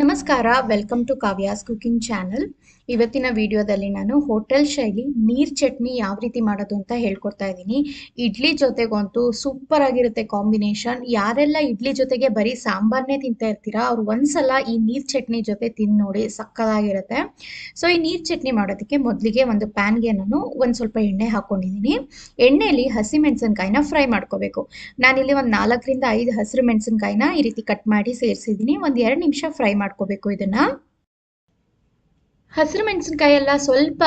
ನಮಸ್ಕಾರ welcome to Kavya's cooking channel ಇವತ್ತಿನ ವಿಡಿಯೋದಲ್ಲಿ ನಾನು ಹೋಟೆಲ್ ಶೈಲಿ ನೀರ್ ಚಟ್ನಿ ಯಾವ ರೀತಿ ಮಾಡೋದು ಅಂತ ಹೇಳ್ಕೊಡ್ತಾ ಇದ್ದೀನಿ. ಇಡ್ಲಿ ಜೊತೆಗಂತೂ ಸೂಪರ್ ಆಗಿರುತ್ತೆ ಕಾಂಬಿನೇಷನ್ ಯಾರೆಲ್ಲ ಇಡ್ಲಿ ಜೊತೆಗೆ ಬರೀ ಸಾಂಬಾರ್ನೇ ತಿಂತಾ ಇರ್ತೀರಾ, ಅವ್ರು ಒಂದ್ಸಲ ಈ ನೀರ್ ಚಟ್ನಿ ಜೊತೆ ತಿಂದು ನೋಡಿ ಸಕ್ಕದಾಗಿರುತ್ತೆ ಸೊ ಈ ನೀರ್ ಚಟ್ನಿ ಮಾಡೋದಕ್ಕೆ ಮೊದಲಿಗೆ ಒಂದು ಪ್ಯಾನ್ಗೆ ನಾನು ಒಂದ್ ಸ್ವಲ್ಪ ಎಣ್ಣೆ ಹಾಕೊಂಡಿದ್ದೀನಿ. ಎಣ್ಣೆಯಲ್ಲಿ ಹಸಿ ಮೆಣಸಿನ್ಕಾಯಿನ ಫ್ರೈ ಮಾಡ್ಕೋಬೇಕು. ನಾನಿಲ್ಲಿ ಒಂದು ನಾಲ್ಕರಿಂದ ಐದು ಹಸಿರು ಮೆಣಸಿನ್ಕಾಯಿನ ಈ ರೀತಿ ಕಟ್ ಮಾಡಿ ಸೇರಿಸಿದ್ದೀನಿ. ಒಂದು ಎರಡು ನಿಮಿಷ ಫ್ರೈ ಮಾಡ್ಕೋಬೇಕು ಇದನ್ನ. ಹಸಿರು ಮೆಣಸಿನ್ಕಾಯಿ ಎಲ್ಲ ಸ್ವಲ್ಪ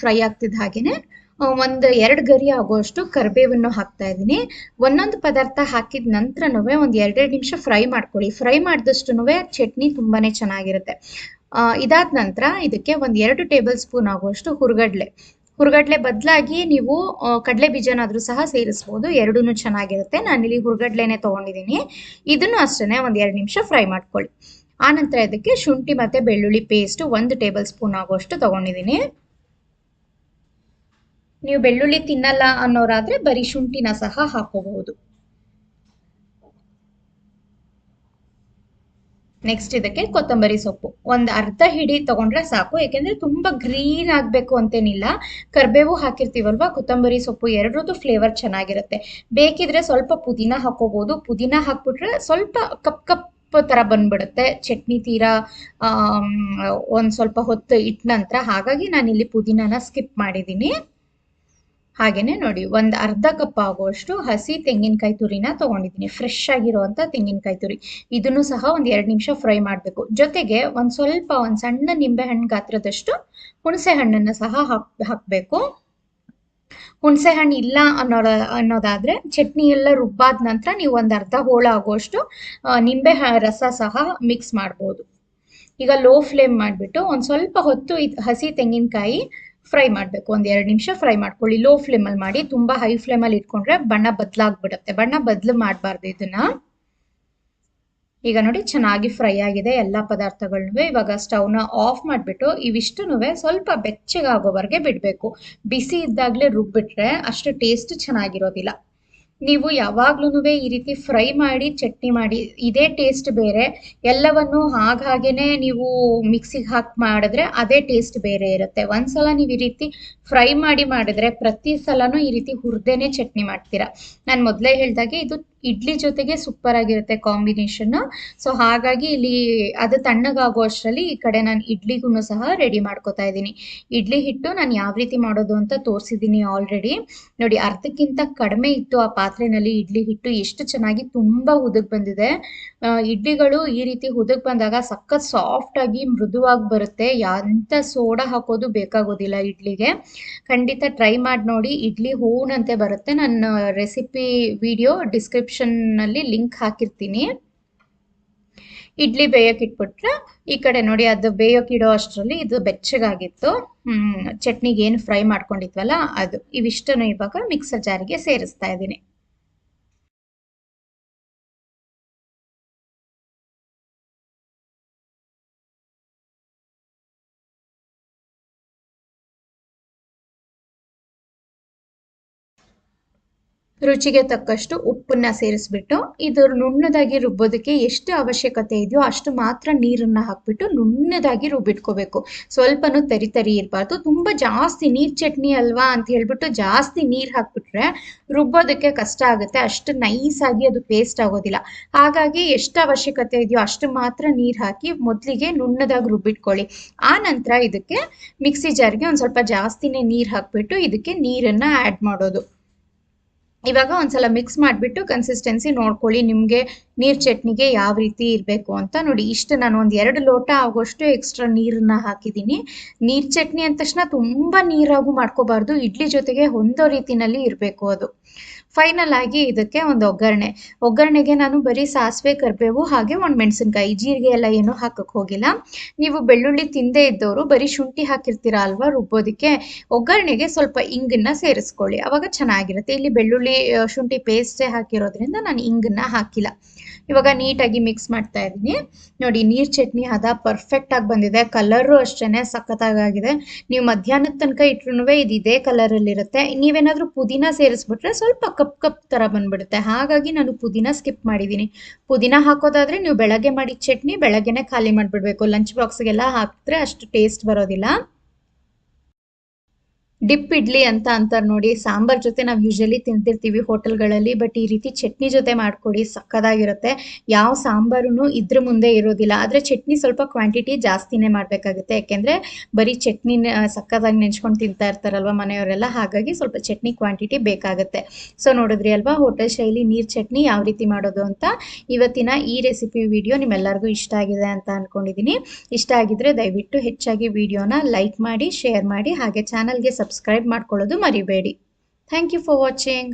ಫ್ರೈ ಆಗ್ತಿದ್ದ ಹಾಗೇನೆ ಒಂದು ಎರಡು ಗರಿ ಆಗುವಷ್ಟು ಕರಿಬೇವನ್ನು ಹಾಕ್ತಾ ಇದ್ದೀನಿ. ಒಂದೊಂದು ಪದಾರ್ಥ ಹಾಕಿದ ನಂತರನೂ ಒಂದು ಎರಡೆರಡು ನಿಮಿಷ ಫ್ರೈ ಮಾಡ್ಕೊಳ್ಳಿ. ಫ್ರೈ ಮಾಡಿದಷ್ಟು ಚಟ್ನಿ ತುಂಬಾನೇ ಚೆನ್ನಾಗಿರುತ್ತೆ. ಇದಾದ ನಂತರ ಇದಕ್ಕೆ ಒಂದು ಎರಡು ಟೇಬಲ್ ಸ್ಪೂನ್ ಆಗುವಷ್ಟು ಹುರ್ಗಡ್ಲೆ. ಹುರ್ಗಡ್ಲೆ ಬದಲಾಗಿ ನೀವು ಕಡಲೆ ಬೀಜನಾದ್ರೂ ಸಹ ಸೇರಿಸ್ಬೋದು. ಎರಡೂ ಚೆನ್ನಾಗಿರುತ್ತೆ. ನಾನಿಲ್ಲಿ ಹುರ್ಗಡ್ಲೆನೆ ತೊಗೊಂಡಿದ್ದೀನಿ. ಇದನ್ನು ಅಷ್ಟೇ ಒಂದು ಎರಡು ನಿಮಿಷ ಫ್ರೈ ಮಾಡ್ಕೊಳ್ಳಿ. ಆನಂತರ ಇದಕ್ಕೆ ಶುಂಠಿ ಮತ್ತೆ ಬೆಳ್ಳುಳ್ಳಿ ಪೇಸ್ಟ್ ಒಂದು ಟೇಬಲ್ ಸ್ಪೂನ್ ಆಗುವಷ್ಟು ತೊಗೊಂಡಿದ್ದೀನಿ. ನೀವು ಬೆಳ್ಳುಳ್ಳಿ ತಿನ್ನಲ್ಲ ಅನ್ನೋರಾದರೆ ಬರೀ ಶುಂಠಿನ ಸಹ ಹಾಕೋಬಹುದು. ನೆಕ್ಸ್ಟ್ ಇದಕ್ಕೆ ಕೊತ್ತಂಬರಿ ಸೊಪ್ಪು. ಒಂದು ಅರ್ಧ ಹಿಡಿ ತಗೊಂಡ್ರೆ ಸಾಕು ಯಾಕೆಂದ್ರೆ ತುಂಬಾ ಗ್ರೀನ್ ಆಗ್ಬೇಕು ಅಂತೇನಿಲ್ಲ. ಕರ್ಬೇವು ಹಾಕಿರ್ತೀವಲ್ವ, ಕೊತ್ತಂಬರಿ ಸೊಪ್ಪು ಎರಡರದ್ದು ಫ್ಲೇವರ್ ಚೆನ್ನಾಗಿರುತ್ತೆ. ಬೇಕಿದ್ರೆ ಸ್ವಲ್ಪ ಪುದೀನ ಹಾಕೋಬಹುದು. ಪುದೀನ ಹಾಕ್ಬಿಟ್ರೆ ಸ್ವಲ್ಪ ಕಪ್ ಕಪ್ ತರ ಬಂದ್ಬಿಡುತ್ತೆ. ಚಟ್ನಿ ತೀರಾ ಒಂದು ಸ್ವಲ್ಪ ಹೊತ್ತು ಇಟ್ಟ ನಂತರ ಹಾಗಾಗಿ ನಾನಿಲ್ಲಿ ಪುದೀನಾನ ಸ್ಕಿಪ್ ಮಾಡಿದ್ದೀನಿ ಹಾಗೇನೆ ನೋಡಿ, ಒಂದು ಅರ್ಧ ಕಪ್ ಆಗುವಷ್ಟು ಹಸಿ ತೆಂಗಿನಕಾಯಿ ತುರಿನ ತಗೊಂಡಿದ್ದೀನಿ ಫ್ರೆಶ್ ಆಗಿರುವಂತ ತೆಂಗಿನಕಾಯಿ ತುರಿ. ಇದನ್ನು ಸಹ ಒಂದು ಎರಡು ನಿಮಿಷ ಫ್ರೈ ಮಾಡಬೇಕು. ಜೊತೆಗೆ ಒಂದು ಸ್ವಲ್ಪ ಒಂದು ಸಣ್ಣ ನಿಂಬೆಹಣ್ಣು ಗಾತ್ರದಷ್ಟು ಹುಣಸೆ ಹಣ್ಣನ್ನು ಸಹ ಹಾಕ್, ಹಾಕ್ಬೇಕು. ಹುಣಸೆ ಹಣ್ಣು ಇಲ್ಲ ಅನ್ನೋದ ಅನ್ನೋದಾದ್ರೆ ಚಟ್ನಿ ಎಲ್ಲ ರುಬ್ಬಾದ ನಂತರ ನೀವು ಒಂದ್ ಅರ್ಧ ಹೋಳ ಆಗೋಷ್ಟು ನಿಂಬೆ ರಸ ಸಹ ಮಿಕ್ಸ್ ಮಾಡ್ಬೋದು. ಈಗ ಲೋ ಫ್ಲೇಮ್ ಮಾಡಿಬಿಟ್ಟು ಒಂದು ಸ್ವಲ್ಪ ಹೊತ್ತು ಹಸಿ ತೆಂಗಿನಕಾಯಿ ಫ್ರೈ ಮಾಡಬೇಕು. ಒಂದು ಎರಡು ನಿಮಿಷ ಫ್ರೈ ಮಾಡ್ಕೊಳ್ಳಿ. ಲೋ ಫ್ಲೇಮಲ್ಲಿ ಮಾಡಿ ತುಂಬ ಹೈ ಫ್ಲೇಮಲ್ಲಿ ಇಟ್ಕೊಂಡ್ರೆ ಬಣ್ಣ ಬದಲಾಗ್ಬಿಡುತ್ತೆ. ಬಣ್ಣ ಬದಲು ಮಾಡಬಾರ್ದು ಇದನ್ನ. ಈಗ ನೋಡಿ, ಚೆನ್ನಾಗಿ ಫ್ರೈ ಆಗಿದೆ ಎಲ್ಲ ಪದಾರ್ಥಗಳನ್ನೂ ಇವಾಗ ಸ್ಟವ್ನ ಆಫ್ ಮಾಡಿಬಿಟ್ಟು ಇವಿಷ್ಟೂ ಸ್ವಲ್ಪ ಬೆಚ್ಚಗಾಗೋವರೆಗೆ ಬಿಡಬೇಕು. ಬಿಸಿ ಇದ್ದಾಗಲೇ ರುಬ್ಬಿಟ್ರೆ ಅಷ್ಟು ಟೇಸ್ಟ್ ಚೆನ್ನಾಗಿರೋದಿಲ್ಲ. ನೀವು ಯಾವಾಗ್ಲೂ ಈ ರೀತಿ ಫ್ರೈ ಮಾಡಿ, ಚಟ್ನಿ ಮಾಡಿ, ಇದೇ ಟೇಸ್ಟ್ ಬೇರೆ. ಎಲ್ಲವನ್ನು ಹಾಗಾಗೇನೆ ನೀವು ಮಿಕ್ಸಿಗೆ ಹಾಕಿ ಮಾಡಿದ್ರೆ ಅದೇ ಟೇಸ್ಟ್ ಬೇರೆ ಇರುತ್ತೆ. ಒಂದ್ಸಲ ನೀವು ಈ ರೀತಿ ಫ್ರೈ ಮಾಡಿ ಮಾಡಿದ್ರೆ ಪ್ರತಿ ಸಲನೂ ಈ ರೀತಿ ಹುರ್ದೇನೆ ಚಟ್ನಿ ಮಾಡ್ತೀರಾ. ನಾನು ಮೊದಲೇ ಹೇಳಿದಾಗೆ ಇದು ಇಡ್ಲಿ ಜೊತೆಗೆ ಸೂಪರ್ ಆಗಿರುತ್ತೆ ಕಾಂಬಿನೇಷನ್ ಸೊ ಹಾಗಾಗಿ ಇಲ್ಲಿ ಅದು ತಣ್ಣಗಾಗೋ ಅಷ್ಟರಲ್ಲಿ ಈ ಕಡೆ ನಾನು ಇಡ್ಲಿಗೂ ಸಹ ರೆಡಿ ಮಾಡ್ಕೋತಾ ಇದ್ದೀನಿ. ಇಡ್ಲಿ ಹಿಟ್ಟು ನಾನು ಯಾವ ರೀತಿ ಮಾಡೋದು ಅಂತ ತೋರಿಸಿದ್ದೀನಿ ಆಲ್ರೆಡಿ ನೋಡಿ, ಅರ್ಧಕ್ಕಿಂತ ಕಡಿಮೆ ಇತ್ತು ಆ ಪಾತ್ರೆನಲ್ಲಿ ಇಡ್ಲಿ ಹಿಟ್ಟು. ಎಷ್ಟು ಚೆನ್ನಾಗಿ ತುಂಬ ಉದಕ್ ಬಂದಿದೆ. ಇಡ್ಲಿಗಳು ಈ ರೀತಿ ಉದಕ್ ಬಂದಾಗ ಸಖತ್ ಸಾಫ್ಟ್ ಆಗಿ ಮೃದುವಾಗಿ ಬರುತ್ತೆ. ಎಂಥ ಸೋಡಾ ಹಾಕೋದು ಬೇಕಾಗೋದಿಲ್ಲ ಇಡ್ಲಿಗೆ. ಖಂಡಿತ ಟ್ರೈ ಮಾಡಿ ನೋಡಿ. ಇಡ್ಲಿ ಹೂನಂತೆ ಬರುತ್ತೆ. ನನ್ನ ರೆಸಿಪಿ ವಿಡಿಯೋ ಡಿಸ್ಕ್ರಿಪ್ಷನ್ ನಲ್ಲಿ ಲಿಂಕ್ ಹಾಕಿರ್ತೀನಿ. ಇಡ್ಲಿ ಬೇಯೋಕೆ ಇಟ್ಬಿಟ್ರೆ, ಈ ಕಡೆ ನೋಡಿ ಅದು ಬೇಯೋಕೆ ಇಡೋ ಅಷ್ಟರಲ್ಲಿ ಇದು ಬೆಚ್ಚಗಾಗಿತ್ತು. ಚಟ್ನಿಗೆ ಏನು ಫ್ರೈ ಮಾಡ್ಕೊಂಡಿದ್ವಲ್ಲ ಅದು. ಇವಿಷ್ಟನ್ನು ಇವಾಗ ಮಿಕ್ಸರ್ ಜಾರಿಗೆ ಸೇರಿಸ್ತಾ ಇದ್ದೀನಿ. ರುಚಿಗೆ ತಕ್ಕಷ್ಟು ಉಪ್ಪನ್ನ ಸೇರಿಸ್ಬಿಟ್ಟು ಇದು ನುಣ್ಣದಾಗಿ ರುಬ್ಬೋದಕ್ಕೆ ಎಷ್ಟು ಅವಶ್ಯಕತೆ ಇದೆಯೋ ಅಷ್ಟು ಮಾತ್ರ ನೀರನ್ನ ಹಾಕ್ಬಿಟ್ಟು ನುಣ್ಣದಾಗಿ ರುಬ್ಬಿಟ್ಕೋಬೇಕು. ಸ್ವಲ್ಪನೂ ತರಿ ತರಿ ಇರಬಾರ್ದು. ತುಂಬಾ ಜಾಸ್ತಿ ನೀರ್ ಚಟ್ನಿ ಅಲ್ವಾ ಅಂತ ಹೇಳ್ಬಿಟ್ಟು ಜಾಸ್ತಿ ನೀರ್ ಹಾಕ್ಬಿಟ್ರೆ ರುಬ್ಬೋದಕ್ಕೆ ಕಷ್ಟ ಆಗುತ್ತೆ. ಅಷ್ಟು ನೈಸ್ ಆಗಿ ಅದು ಪೇಸ್ಟ್ ಆಗೋದಿಲ್ಲ. ಹಾಗಾಗಿ ಎಷ್ಟು ಅವಶ್ಯಕತೆ ಇದೆಯೋ ಅಷ್ಟು ಮಾತ್ರ ನೀರು ಹಾಕಿ ಮೊದಲಿಗೆ ನುಣ್ಣದಾಗಿ ರುಬ್ಬಿಟ್ಕೊಳ್ಳಿ. ಆ ನಂತರ ಇದಕ್ಕೆ ಮಿಕ್ಸಿ ಜಾರ್ಗೆ ಒಂದು ಸ್ವಲ್ಪ ಜಾಸ್ತಿನೇ ನೀರ್ ಹಾಕ್ಬಿಟ್ಟು ಇದಕ್ಕೆ ನೀರನ್ನ ಆ್ಯಡ್ ಮಾಡೋದು. ಇವಾಗ ಒಂದ್ಸಲ ಮಿಕ್ಸ್ ಮಾಡಿಬಿಟ್ಟು ಕನ್ಸಿಸ್ಟೆನ್ಸಿ ನೋಡ್ಕೊಳ್ಳಿ, ನಿಮಗೆ ನೀರ್ ಚಟ್ನಿಗೆ ಯಾವ ರೀತಿ ಇರಬೇಕು ಅಂತ ನೋಡಿ. ಇಷ್ಟು ನಾನು ಒಂದು ಎರಡು ಲೋಟ ಆಗೋಷ್ಟು ಎಕ್ಸ್ಟ್ರಾ ನೀರನ್ನ ಹಾಕಿದ್ದೀನಿ. ನೀರ್ ಚಟ್ನಿ ಅಂದ ತಕ್ಷಣ ತುಂಬಾ ನೀರಾಗೂ ಮಾಡ್ಕೋಬಾರ್ದು. ಇಡ್ಲಿ ಜೊತೆಗೆ ಹೊಂದೋ ರೀತಿನಲ್ಲಿ ಇರಬೇಕು ಅದು. ಫೈನಲ್ ಆಗಿ ಇದಕ್ಕೆ ಒಂದು ಒಗ್ಗರಣೆ. ಒಗ್ಗರಣೆಗೆ ನಾನು ಬರೀ ಸಾಸಿವೆ, ಕರಿಬೇವು ಹಾಗೆ ಒಂದು ಮೆಣಸಿನ್ಕಾಯಿ ಜೀರಿಗೆ ಎಲ್ಲ ಏನು ಹಾಕಕ್ಕೆ ಹೋಗಿಲ್ಲ. ನೀವು ಬೆಳ್ಳುಳ್ಳಿ ತಿಂದೇ ಇದ್ದವರು ಬರೀ ಶುಂಠಿ ಹಾಕಿರ್ತೀರಾ ಅಲ್ವಾ ರುಬ್ಬೋದಕ್ಕೆ, ಒಗ್ಗರಣೆಗೆ ಸ್ವಲ್ಪ ಇಂಗನ್ನ ಸೇರಿಸ್ಕೊಳ್ಳಿ. ಅವಾಗ ಚೆನ್ನಾಗಿರುತ್ತೆ. ಇಲ್ಲಿ ಬೆಳ್ಳುಳ್ಳಿ ಶುಂಠಿ ಪೇಸ್ಟೇ ಹಾಕಿರೋದ್ರಿಂದ ನಾನು ಇಂಗನ್ನ ಹಾಕಿಲ್ಲ. ಇವಾಗ ನೀಟಾಗಿ ಮಿಕ್ಸ್ ಮಾಡ್ತಾ ಇದ್ದೀನಿ. ನೋಡಿ, ನೀರ್ ಚಟ್ನಿ ಅದ ಪರ್ಫೆಕ್ಟ್ ಆಗಿ ಬಂದಿದೆ. ಕಲರು ಅಷ್ಟೇನೆ ಸಖತ್ತಾಗಿದೆ ನೀವು ಮಧ್ಯಾಹ್ನದ ತನಕ ಇಟ್ರು ಇದು ಇದೇ ಕಲರಲ್ಲಿರುತ್ತೆ ನೀವೇನಾದ್ರೂ ಪುದೀನ ಸೇರಿಸ್ಬಿಟ್ರೆ ಸ್ವಲ್ಪ ಕಪ್ ಕಪ್ ಥರ ಬಂದ್ಬಿಡುತ್ತೆ. ಹಾಗಾಗಿ ನಾನು ಪುದೀನ ಸ್ಕಿಪ್ ಮಾಡಿದ್ದೀನಿ ಪುದೀನ ಹಾಕೋದಾದರೆ ನೀವು ಬೆಳಗ್ಗೆ ಮಾಡಿದ ಚಟ್ನಿ, ಬೆಳಗ್ಗೆನೇ ಖಾಲಿ ಮಾಡಿಬಿಡ್ಬೇಕು. ಲಂಚ್ ಬಾಕ್ಸ್ಗೆಲ್ಲ ಹಾಕಿದ್ರೆ ಅಷ್ಟು ಟೇಸ್ಟ್ ಬರೋದಿಲ್ಲ. ಡಿಪ್ ಇಡ್ಲಿ ಅಂತ ಅಂತಾರೆ ನೋಡಿ. ಸಾಂಬಾರ್ ಜೊತೆ ನಾವು ಯೂಶಲಿ ತಿಂತಿರ್ತೀವಿ ಹೋಟೆಲ್ಗಳಲ್ಲಿ ಬಟ್ ಈ ರೀತಿ ಚಟ್ನಿ ಜೊತೆ ಮಾಡ್ಕೊಡಿ, ಸಕ್ಕದಾಗಿರುತ್ತೆ. ಯಾವ ಸಾಂಬಾರು ಇದ್ರ ಮುಂದೆ ಇರೋದಿಲ್ಲ. ಆದರೆ ಚಟ್ನಿ ಸ್ವಲ್ಪ ಕ್ವಾಂಟಿಟಿ ಜಾಸ್ತಿನೇ ಮಾಡಬೇಕಾಗುತ್ತೆ. ಯಾಕೆಂದರೆ ಬರೀ ಚಟ್ನಿನ ಸಕ್ಕದಾಗಿ ನೆಂಚ್ಕೊಂಡು ತಿಂತಾ ಇರ್ತಾರಲ್ವ ಮನೆಯವರೆಲ್ಲ, ಹಾಗಾಗಿ ಸ್ವಲ್ಪ ಚಟ್ನಿ ಕ್ವಾಂಟಿಟಿ ಬೇಕಾಗುತ್ತೆ. ಸೊ ನೋಡಿದ್ರಿ ಅಲ್ವಾ, ಹೋಟೆಲ್ ಶೈಲಿ ನೀರು ಚಟ್ನಿ ಯಾವ ರೀತಿ ಮಾಡೋದು ಅಂತ. ಇವತ್ತಿನ ಈ ರೆಸಿಪಿ ವಿಡಿಯೋ ನಿಮ್ಮೆಲ್ಲರಿಗೂ ಇಷ್ಟ ಆಗಿದೆ ಅಂತ ಅಂದ್ಕೊಂಡಿದ್ದೀನಿ ಇಷ್ಟ ಆಗಿದ್ರೆ ದಯವಿಟ್ಟು ಹೆಚ್ಚಾಗಿ ವಿಡಿಯೋನ ಲೈಕ್ ಮಾಡಿ ಶೇರ್ ಮಾಡಿ, ಹಾಗೆ ಚಾನಲ್ಗೆ ಸಬ್ಸ್ಕ್ರೈಬ್ ಮಾಡ್ಕೊಳ್ಳೋದು ಮರಿಬೇಡಿ. Thank you for watching